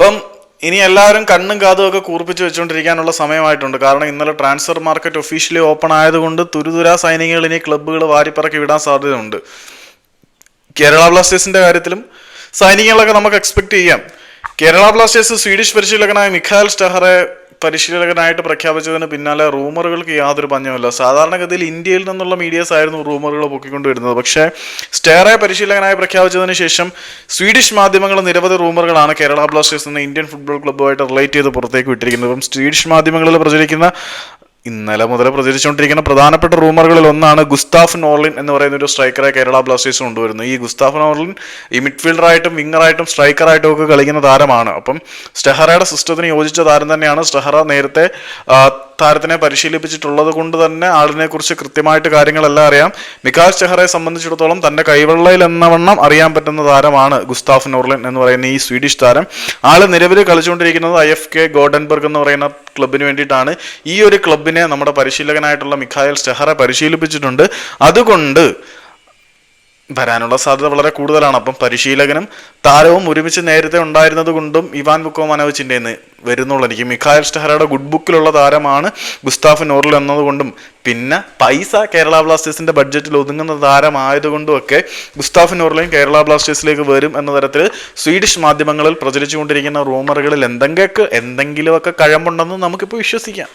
അപ്പം ഇനി എല്ലാവരും കണ്ണും കാതും ഒക്കെ കൂർപ്പിച്ച് വെച്ചുകൊണ്ടിരിക്കാനുള്ള സമയമായിട്ടുണ്ട്. കാരണം ഇന്നലെ ട്രാൻസ്ഫർ മാർക്കറ്റ് ഒഫീഷ്യലി ഓപ്പൺ ആയതുകൊണ്ട് തുരുതുരാ സൈനികൾ ഇനി ക്ലബ്ബുകൾ വാരിപ്പറക്കി വിടാൻ സാധ്യതയുണ്ട്. കേരള ബ്ലാസ്റ്റേഴ്സിന്റെ കാര്യത്തിലും സൈനികളൊക്കെ നമുക്ക് എക്സ്പെക്ട് ചെയ്യാം. കേരള ബ്ലാസ്റ്റേഴ്സ് സ്വീഡിഷ് പരിശീലകനായ മിഖാൽ സ്റ്റഹറെ പരിശീലകനായിട്ട് പ്രഖ്യാപിച്ചതിന് പിന്നാലെ റൂമറുകൾക്ക് യാതൊരു പഞ്ഞമല്ല സാധാരണഗതിയിൽ ഇന്ത്യയിൽ നിന്നുള്ള മീഡിയസ് ആയിരുന്നു റൂമറുകൾ പൊക്കിക്കൊണ്ടുവരുന്നത് പക്ഷേ സ്റ്റേറെ പരിശീലകനായി പ്രഖ്യാപിച്ചതിന് ശേഷം സ്വീഡിഷ് മാധ്യമങ്ങൾ നിരവധി റൂമറുകളാണ് കേരള ബ്ലാസ്റ്റേഴ്സ് എന്ന ഇന്ത്യൻ ഫുട്ബോൾ ക്ലബ്ബുമായിട്ട് റിലേറ്റ് ചെയ്ത് പുറത്തേക്ക് വിട്ടിരിക്കുന്നത്. അപ്പം സ്വീഡിഷ് മാധ്യമങ്ങളിൽ പ്രചരിക്കുന്ന ഇന്നലെ മുതൽ പ്രചരിച്ചുകൊണ്ടിരിക്കുന്ന പ്രധാനപ്പെട്ട റൂമറുകളിൽ ഒന്നാണ് ഗുസ്താഫ് നോർലിൻ എന്ന് പറയുന്ന ഒരു സ്ട്രൈക്കറെ കേരള ബ്ലാസ്റ്റേഴ്സ് കൊണ്ടുവരുന്നു ഈ ഗുസ്താഫ് നോർലിൻ ഈ മിഡ്ഫീൽഡറായിട്ടും വിങ്ങറായിട്ടും സ്ട്രൈക്കറായിട്ടും ഒക്കെ കളിക്കുന്ന താരമാണ്. അപ്പം സ്റ്റെഹറയുടെ സിസ്റ്റത്തിന് യോജിച്ച താരം തന്നെയാണ് സ്റ്റെഹറ നേരത്തെ താരത്തിനെ പരിശീലിപ്പിച്ചിട്ടുള്ളത് കൊണ്ട് തന്നെ ആളിനെ കുറിച്ച് കൃത്യമായിട്ട് കാര്യങ്ങളെല്ലാം അറിയാം. മികാസ് ചെഹറയെ സംബന്ധിച്ചിടത്തോളം തന്റെ കൈവെള്ളയിൽ എന്നവണ്ണം അറിയാൻ പറ്റുന്ന താരമാണ് ഗുസ്താഫ് നോർലിൻ എന്ന് പറയുന്ന ഈ സ്വീഡിഷ് താരം. ആൾ നിലവിൽ കളിച്ചുകൊണ്ടിരിക്കുന്നത് ഐ എഫ് കെ ഗോഡൻബർഗ് എന്ന് പറയുന്ന ക്ലബിന് വേണ്ടിയിട്ടാണ്. ഈ ഒരു ക്ലബിനെ നമ്മുടെ പരിശീലകനായിട്ടുള്ള മിഖായൽ സ്റ്റെഹറെ പരിശീലിപ്പിച്ചിട്ടുണ്ട്. അതുകൊണ്ട് വരാനുള്ള സാധ്യത വളരെ കൂടുതലാണ്. അപ്പം പരിശീലകനും താരവും ഒരുമിച്ച് നേരത്തെ ഉണ്ടായിരുന്നത് കൊണ്ടും ഇവാൻ ബുക്കോ മനോവിച്ചിന്റെ വരുന്നുള്ളൂ എനിക്ക് മിഖായൽ സ്റ്റെഹറയുടെ ഗുഡ് ബുക്കിലുള്ള താരമാണ് ഗുസ്താഫ് നോറൽ എന്നതുകൊണ്ടും പിന്നെ പൈസ കേരള ബ്ലാസ്റ്റേഴ്സിന്റെ ബഡ്ജറ്റിൽ ഒതുങ്ങുന്ന താരമായതുകൊണ്ടും ഒക്കെ ഗുസ്താഫ് നോറലയും കേരള ബ്ലാസ്റ്റേഴ്സിലേക്ക് വരും എന്ന തരത്തിൽ സ്വീഡിഷ് മാധ്യമങ്ങളിൽ പ്രചരിച്ചുകൊണ്ടിരിക്കുന്ന റൂമറുകളിൽ എന്തെങ്കിലൊക്കെ എന്തെങ്കിലുമൊക്കെ കഴമ്പുണ്ടെന്ന് നമുക്കിപ്പോൾ വിശ്വസിക്കാം.